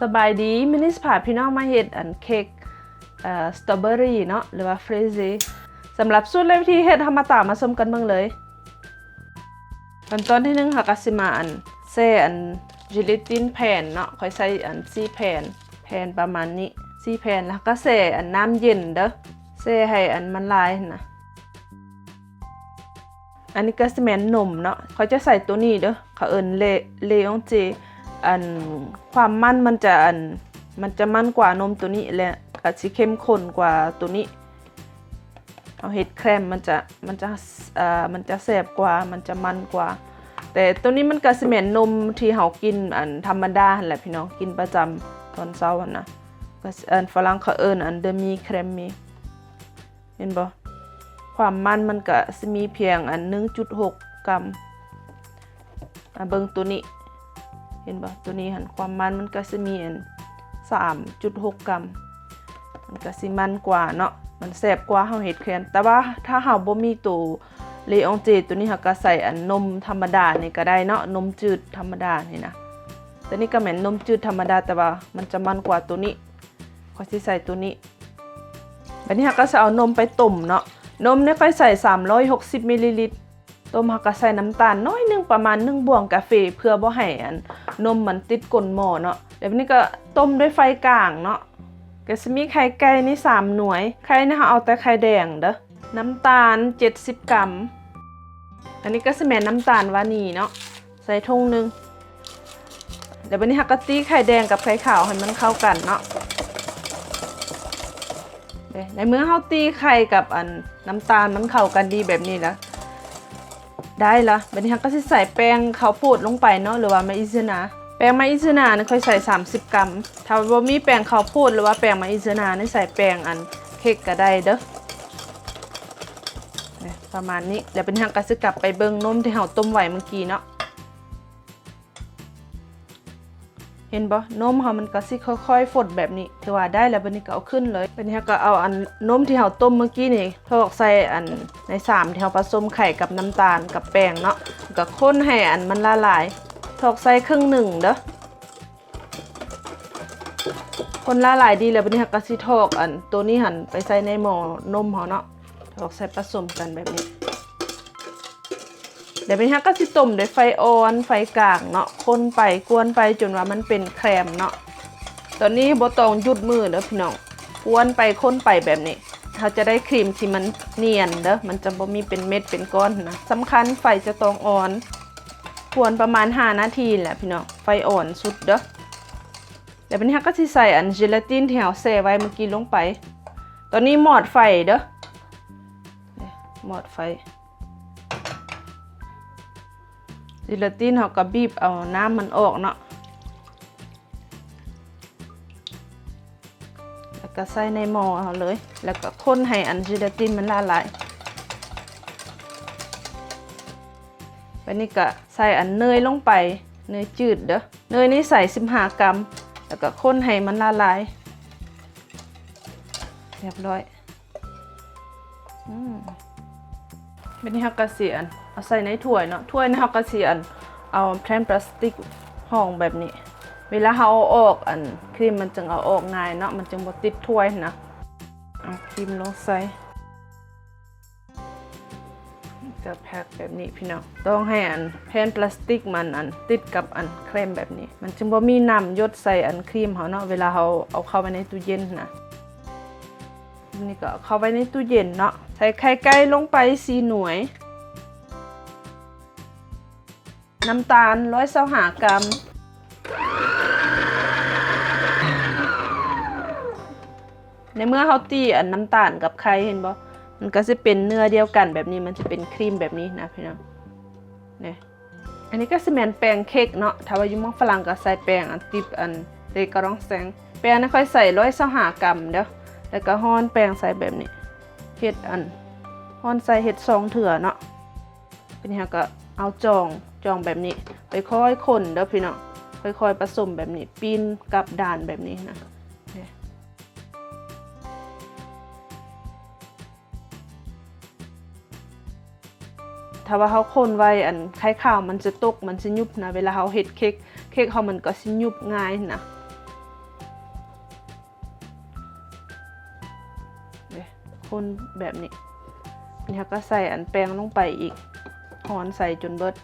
สบายดีมินิสพาพี่น้องมาเฮ็ดอันเค้กสตรอเบอรี่เนาะหรือว่าเฟรซีสำหรับสูตรและวิธีเฮ็ดเฮามาตามมาชมกันเบิ่งเลยขั้นตอนที่หนึ่งค่ะกสิมาอันแซ่อันจิลิตินแผ่นเนาะค่อยใส่อัน4แผ่นแผ่นประมาณนี้4แผ่นแล้วก็แซ่อันน้ำเย็นเด้อแซ่ให้อันมันลายนะอันนี้ก็สิแมนนมเนาะเขาจะใส่ตัวนี้เด้อเขาเอิ้นเลเลองเจ อันความมันมันจะอันมันจะมันกว่านมตัวนี้และก็สิเข้มข้นกว่าตัวนี้เอาเห็ดแครมมันจะมันจะเอ่อมันจะแซ่บกว่ามันจะมันกว่า แต่ตัวนี้มันก็สิแม่นนมที่เฮากินอันธรรมดาแหละพี่น้องกินประจำตอนเช้านะก็อันฝรั่งเขาเอิ้นอันเดมีแครมมีเห็นบ่ความมันมันก็สิมีเพียงอัน 1.6 กรัมอะเบิ่งตัวนี้ ห็นบ่ตัวนี้หันความมันมันก็สิมีอัน3.6กรัมมันก็สิมันกว่าเนาะมันแซ่บกว่าเฮาเฮ็ดแคนแต่ว่าถ้าเฮาบ่มีตัวเลอองเจตัวนี้เฮาก็ใส่อันนมธรรมดานี่ก็ได้เนาะนมจืดธรรมดานี่นะแต่นี่ก็แม่นนมจืดธรรมดาแต่ว่ามันจะมันกว่าตัวนี้ขอยสิใส่ตัวนี้บัดนี้เราก็จะเอานมไปต้มเนาะนมเนี่ยค่อยใส่ 360มิลลิลิตร ต้มเราก็ใส่น้ำตาลน้อยหนึงประมาณ1บวงกาแฟเพื่อบ่ให้อันนมมันติดก้นหม้อเนาะเดี๋ยวนี้ก็ต้มด้วยไฟกลางเนาะก็จะมีไข่ไก่นี่3หน่วย ไข่นี่เราเอาแต่ไข่แดงเด้อน้ำตาล 70 กรัม อันนี้ก็สิแม่นน้ำตาลวานีเนาะใส่ทงหนึงเดี๋ยววันนี้เราก็ตีไข่แดงกับไข่ขาวให้มันเข้ากันเนาะในเมื่อเฮาตีไข่กับอันน้ำตาลมันเข้ากันดีแบบนี้แล้ว ได้ละบัดนี้เราก็จะใส่แป้งข้าวโพดลงไปเนาะหรือว่าไมอิซนาแป้งไมอิซนาเนี่ยค่อยใส่ 30 กรัม ถ้าบ่มีแป้งข้าวโพดหรือว่าแป้งไมอิซนาเนี่ยใส่แป้งอันเค้กก็ได้เด้อประมาณนี้เดี๋ยวเป็นทางก็สิกลับไปเบิ้งนมที่เฮาต้มไว้เมื่อกี้เนาะ เห็นบ่นมเฮามันก็สิค่อยๆฝดแบบนี้ถือว่าได้แล้วบัดนี้ก็เอาขึ้นเลยบัดนี้เราก็เอาอันนมที่เฮาต้มเมื่อกี้นี่ทอกใส่อันในสามที่เฮาผสมไข่กับน้ำตาลกับแป้งเนาะก็คนให้อันมันละลายทอกใส่ครึ่งหนึ่งเด้อคนละลายดีแล้วบัดนี้ก็สิทอกอันตัวนี้หันไปใส่ในหม้อนมเฮาเนาะทอกใส่ผสมกันแบบนี้ เดี๋ยวเป็นฮักก็สิต้มด้วยไฟอ่อนไฟกลางเนาะคนไปกวนไปจนว่ามันเป็นแครมเนาะตอนนี้บตองหยุดมือเด้อพี่น้องกวนไปคนไปแบบนี้เราจะได้ครีมที่มันเนียนเด้อมันจะบ่มีเป็นเม็ดเป็นก้อนนะสำคัญไฟจะต้องอ่อนกวนประมาณ 5 นาทีแหละพี่น้องไฟอ่อนสุดเด้อเดี๋ยวเป็นฮักก็สิใส่อันเจลาตินที่เราแช่ไว้เมื่อกี้ลงไป ตอนนี้หมอดไฟเด้อหมอดไฟ จิลาตินเขาก็บีบเอาน้ำมันออกเนาะแล้วก็ใส่ในหม้อเขาเลย แล้วก็คนให้อันจิลาตินมันละลายวันนี้ก็ใส่อันเนยลงไปเนยจืดเด้อเนยนี่ใส่15กรัม แล้วก็คนให้มันละลาย เรียบร้อย อืมเป็นที่ฮักกะเสียน เอาใส่ในถ้วยเนาะถ้วยในฮักกะเสียนเอาแผ่นพลาสติกห่องแบบนี้ เวลาเราเอาออกอันครีมมันจึงเอาออกง่ายเนาะมันจึงบ่ติดถ้วยนะเอาครีมลงใส่จะแพ็คแบบนี้พี่น้องต้องให้อันแผ่นพลาสติกมันอันติดกับอันเครมแบบนี้ มันจึงบ่มีน้ำยดใส่อันครีมเขาเนาะเวลาเราเอาเข้าไปในตู้เย็นนะนี่ก็เข้าไว้ในตู้เย็นเนาะใส่ไข่ไก่ลงไปสีหน่วย น้ำตาลร้อยเศร้าหากรัมในเมื่อเขาตีอันน้ำตาลกับไข่เห็นบ่มันก็จะเป็นเนื้อเดียวกันแบบนี้มันจะเป็นครีมแบบนี้นะพี่น้องเนี่ยอันนี้ก็สิแมนแป้งเค้กเนาะถ้าว่าอยู่เมองฝรั่งก็ใส่แป้งอันติบอันเตกระรองแสงแป้งนี่ค่อยใส่ร้อยเศร้าหากรัมเด้อแล้วก็ห้อนแป้งใส่แบบนี้เห็ดอันห้อนใส่เห็ดซองเถื่อเนาะเป็นเฮาก็เอาจอง จองแบบนี้ ไปค่อยคนเด้อพี่น้องค่อยๆผสมแบบนี้ปีนกับด่านแบบนี้นะถ้าว่าเขาคนไว้อันไข่ข้าวมันจะตกมันจะยุบนะ เวลาเขาเห็ดเค้กเค้กเขามันก็สิยุบง่ายนะเนี่ยคนแบบนี้นี่ก็ใส่อันแป้งลงไปอีกหอนใส่จนเบิด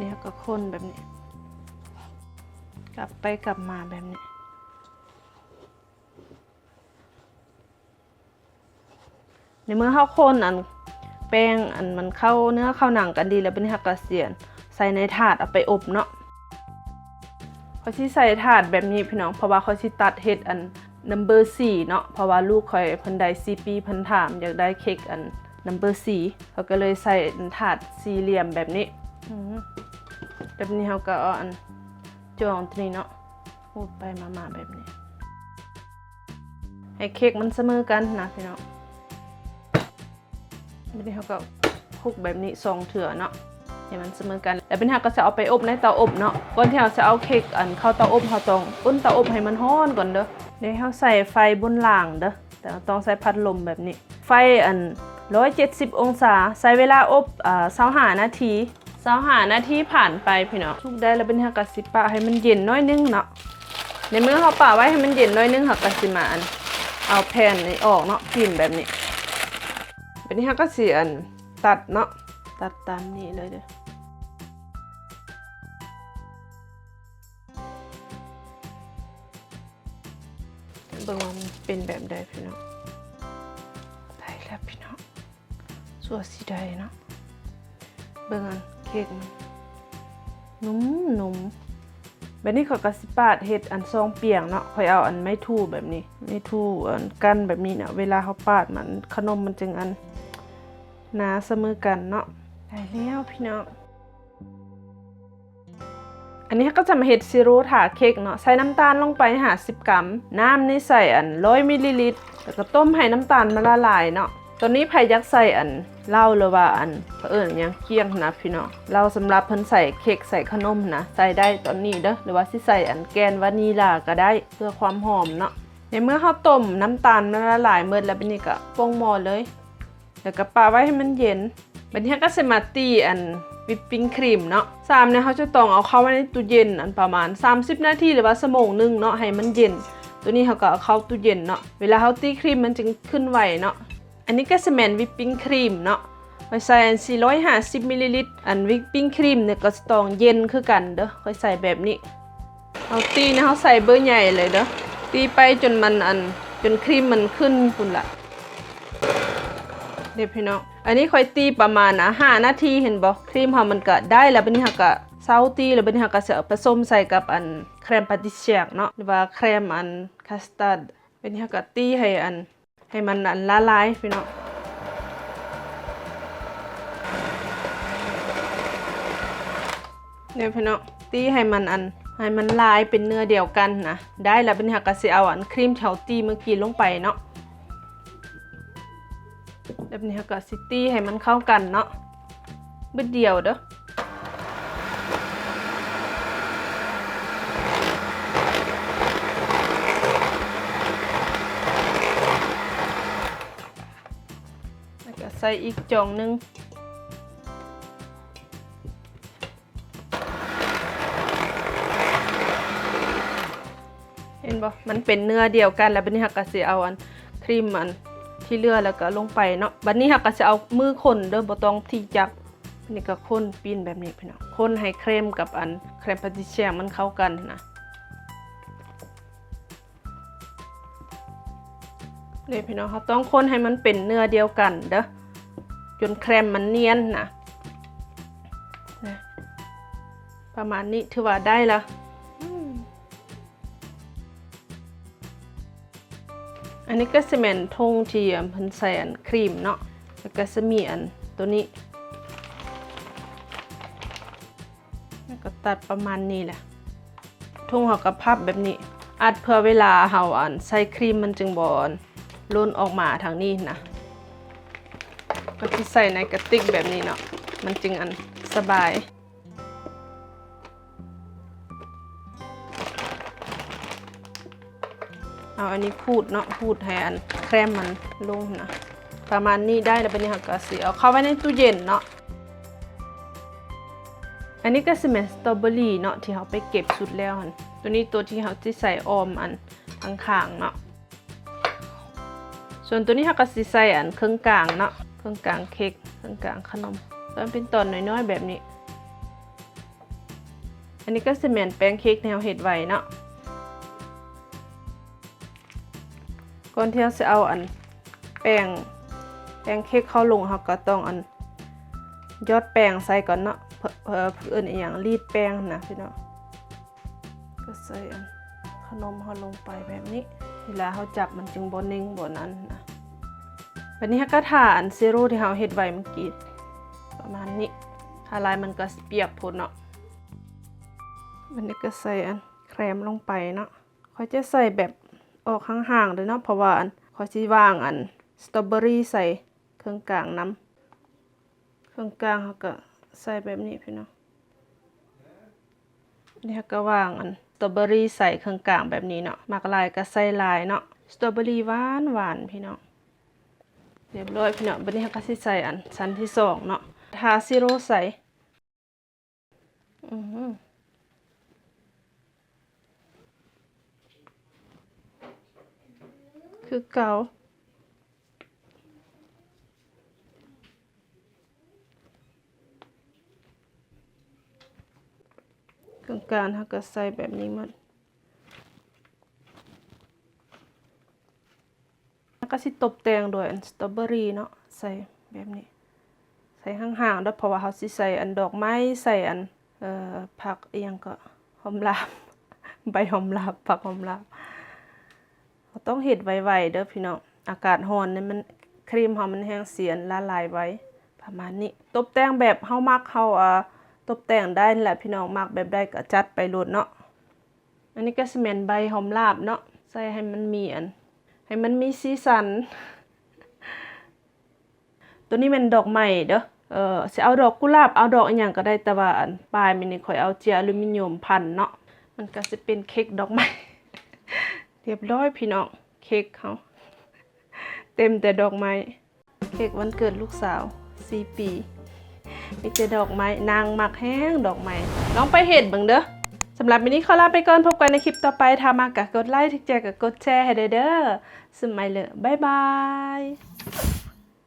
อันนี้ก็คนแบบนี้ กลับไปกลับมาแบบนี้ในเมื่อเข้าคนอันแป้งอันมันเข้าเนื้อเข้าหนังกันดีแล้วเป็นฮักกระเสียน ใส่ในถาดเอาไปอบเนาะเขาที่ใส่ถาดแบบนี้พี่น้องเพราะว่าเขาที่ตัดเฮ็ดอัน number 4เนาะเพราะว่าลูกคอยพันไดซีปีพันถามอยากได้เค้กอัน number 4เขาก็เลยใส่ถาดสี่เหลี่ยมแบบนี้อื แบบนี้เขาก็เอาอันจองตัวนี้เนาะพูดไปมาๆแบบนี้ ให้เค้กมันเสมอกันนะพี่เน้องไม่ได้เขาก็คลุกแบบนี้สองเถื่อเนาะให้มันเสมอกัน แล้วเป็นหักก็จะเอาไปอบในเตาอบเนาะ ก่อนที่เราจะเอาเค้กอันเข้าเตาอบเราต้องอุ่นเตาอบให้มันร้อนก่อนเด้อเดี๋ยวเราใส่ไฟบนล่างเด้อ แต่เราต้องใส่พัดลมแบบนี้ ไฟอัน170 องศา ใช้เวลาอบอ่า25นาที 25นาทีผ่านไปพี่เนาะทุกได้แล้วเป็นหักกะสิปะให้มันเย็นน้อยนึงเนาะในเมื่อเราป่าไว้ให้มันเย็นน้อยนึงหักกะสิมาอันเอาแผ่นนี้ออกเนาะพิมพ์แบบนี้เป็นนี้ก็เสียนตัดเนาะตัดตามนี้เลยเด้อเบิ่งว่ามันเป็นแบบใดพี่น้องได้แล้วพี่น้องสัวสีใดเนาะเบิ่งอัน เค้กมันนุ่มนุ่มแบบนี้เขากระสิปาดเฮ็ดอันซองเปียงเนาะค่อยเอาอันไม่ทู่แบบนี้ ไม่ทู่อันกันแบบนี้เนาะเวลาเขาปาดมันขนมมันจึงอันหนาเสมอกันเนาะได้แล้วพี่น้องอันนี้ก็จะมาเฮ็ดซีโร่ถาเค้กเนาะใส่น้ำตาลลงไป50กรัม น้ำนี่ใส่อัน100มิลลิลิตรแล้วก็ต้มให้น้ำตาลมันละลายเนาะ ตอนนี้ไผยักใส่อันเหล้าหรือว่าอันเผอิญหยังเคี่ยงนะพี่น้องเราสำหรับเพิ่นใส่เค้กใส่ขนมนะใส่ได้ตอนนี้เด้อหรือว่าสิใส่อันแกนวานิลาก็ได้เพื่อความหอมเนาะในเมื่อเฮาต้มน้ำตาลมันละลายเมื่อแล้วบัดนี้ก็ปรุงหม้อเลยแล้วก็ปาไว้ให้มันเย็นบัดนี้ก็สิมาตีอันวิปปิ้งครีมเนาะสามเนี่ยเขาจะต้องเอาเข้าไว้ในตู้เย็นอันประมาณ 30 นาทีหรือว่าชั่วโมงหนึงเนาะให้มันเย็น ตัวนี้เขาก็เอาเข้าตู้เย็นเนาะเวลาเขาตีครีมมันจึงขึ้นไหวเนาะ อันนี้ก็สแมนวิปปิ้งครีมเนาะไว้ใส่อัน450มิลลิลิตรอันวิปปิ้งครีมเนี่ยก็ต้องเย็นคือกันเด้อค่อยใส่แบบนี้เอาตีนะเขาใส่เบอร์ใหญ่เลยเด้อตีไปจนมันอันจนครีมมันขึ้นพุ่นละเด็พี่น้องอันนี้ค่อยตีประมาณนะ5นาทีเห็นบ่ครีมเฮามันก็ได้แล้วบัดนี้เฮาก็เซาตีแล้วบัดนี้เฮาก็สิเอผสมใส่กับอันแครมปาติเซียกเนาะหรือว่าแครมอันคัสตาร์ดบัดนี้เฮาก็ตีให้อัน ให้มันอันละลายพี่น้องเดี๋ยพี่น้องตีให้มันอันให้มันลายเป็นเนื้อเดียวกันนะได้แล้วบัดนี้เฮาก็สิเอาอันครีมที่เฮาตีเมื่อกี้ลงไปเนาะแบบนี้ก็ซิตีให้มันเข้ากันเนาะบิดเดียวเด้อ ใส่อีกจองหนึงเห็นบ่มันเป็นเนื้อเดียวกันแล้วบัดนี้ก็สิเอาอันครีมมันที่เลือแล้วก็ลงไปเนาะบัดนี้ค่ะก็จะเอามือคนเด้อบ่ต้องที่จับนี่ก็คนปีนแบบนี้พี่น้องคนให้เครมกับอันแครมปาติเชียมันเข้ากันนะเลยพี่น้องเขาต้องคนให้มันเป็นเนื้อเดียวกันเด้อ จนแครมมันเนียนนะนะประมาณนี้ถือว่าได้ละอันนี้ก็จะเป็นทงเที่อันเพิ่นใส่อันครีมเนาะแล้วก็จะมีอันตัวนี้แล้วก็ตัดประมาณนี้แหละทงเฮากับพับแบบนี้ อัดเพื่อเวลาเฮาอันใส่ครีมมันจึงบอนล้นออกมาทางนี้นะ ก็ที่ใส่ในกระติกแบบนี้เนาะ มันจึงอันสบาย เอาอันนี้พูดเนาะพูดให้อันแครมมันลงนะ ประมาณนี้ได้แล้วเป็นยังก็สิเอาเข้าไว้ในตู้เย็นเนาะ อันนี้ก็สเป็นสตรอเบอรี่เนาะที่เขาไปเก็บสุดแล้วหันตัวนี้ตัวที่เขาจะใส่ออมอันข้างๆเนาะส่วนตัวนี้เขาก็สิใส่อันเครื่องกลางเนาะ เครื่องกลางเค้กเครื่องกลางขนมแล้วมันเป็นตอนน้อยๆแบบนี้ อันนี้ก็สิแมนแป้งเค้กแนวเห็ดไวเนาะก่อนที่เราจะเอาอันแป้งแป้งเค้กเข้าลงเราก็ต้องอันยอดแป้งใส่ก่อนเนาะเพื่อเพื่อเอื่นอย่างรีดแป้งนะพี่เนาะก็ใส่อันขนมเขาลงไปแบบนี้ เวลาเขาจับมันจึงบนนิ่งบนนั้นนะ วันนี้ก็ทาอันซีโร่ที่เราเฮ็ดไว้เมื่อกี้ประมาณนี้ทาลายมันก็เปียกพ้นเนาะวันนี้ก็ใส่อันแครมลงไปเนาะเขาจะใส่แบบออกห่างๆเลยเนาะเพราะว่าอันเขาสิวางอันสตรอเบอรี่ใส่เครื่องกลางน้ำเครื่องกลางเขาก็ใส่แบบนี้พี่เนาะนี่เขาก็วางอันสตรอเบอรี่ใส่เครื่องกลางแบบนี้เนาะมากลายก็ใส่ลายเนาะสตรอเบอรี่หวานหวานพี่เนาะ เรียบร้อยพี่เนาะบัดนี้ก็สิใส่อันชั้นที่สองเนาะทาซิโร่ใส่อือคือเก่าเครื่องการเขาก็ใส่แบบนี้มันแล้ว ก็สิตบแต่งด้วยอันสตรอเบอรี่เนาะใส่แบบนี้ ใส่ห่างๆด้วยเพราะว่าเขาสิใส่อันดอกไม้ใส่อันเอ่อผักเอียงก็หอมลาบใบหอมลาบผักหอมลาบเราต้องเห็ดไวๆเด้อพี่น้องอากาศร้อนเนี่ยมันครีมเฮามันแห้งเสียนละลายไว้ประมาณนี้ ตบแต่งแบบเฮามักเฮาอ่าตบแต่งได้แหละพี่น้องมักแบบใดก็จัดไปโลดเนาะอันนี้ก็สิแม่นใบหอมลาบเนาะใส่ให้มันมีอัน ให้มันมีสีสัน ตัวนี้เป็นดอกใหม่เด้อเออสิเอาดอกกุหลาบเอาดอกอีหยังก็ได้แต่ว่าอันปลายมันนี่ข่อยเอาเจียอลูมิเนียมพันเนาะมันก็สิเป็นเค้กดอกไม้เรียบร้อยพี่น้องเค้กเขาเต็มแต่ดอกไม้เค้กวันเกิดลูกสาวสี่ปีมีแต่ดอกไม้นางมักแห้งดอกไม้ลองไปเห็ดเบิ่งเด้อ สำหรับวันนี้ขอลาไปก่อนพบกันในคลิปต่อไปถ้ามากกกดไลค์ถึกใจกกดแชร์ให้ได้เด้อสมัยเลยบ๊ายบาย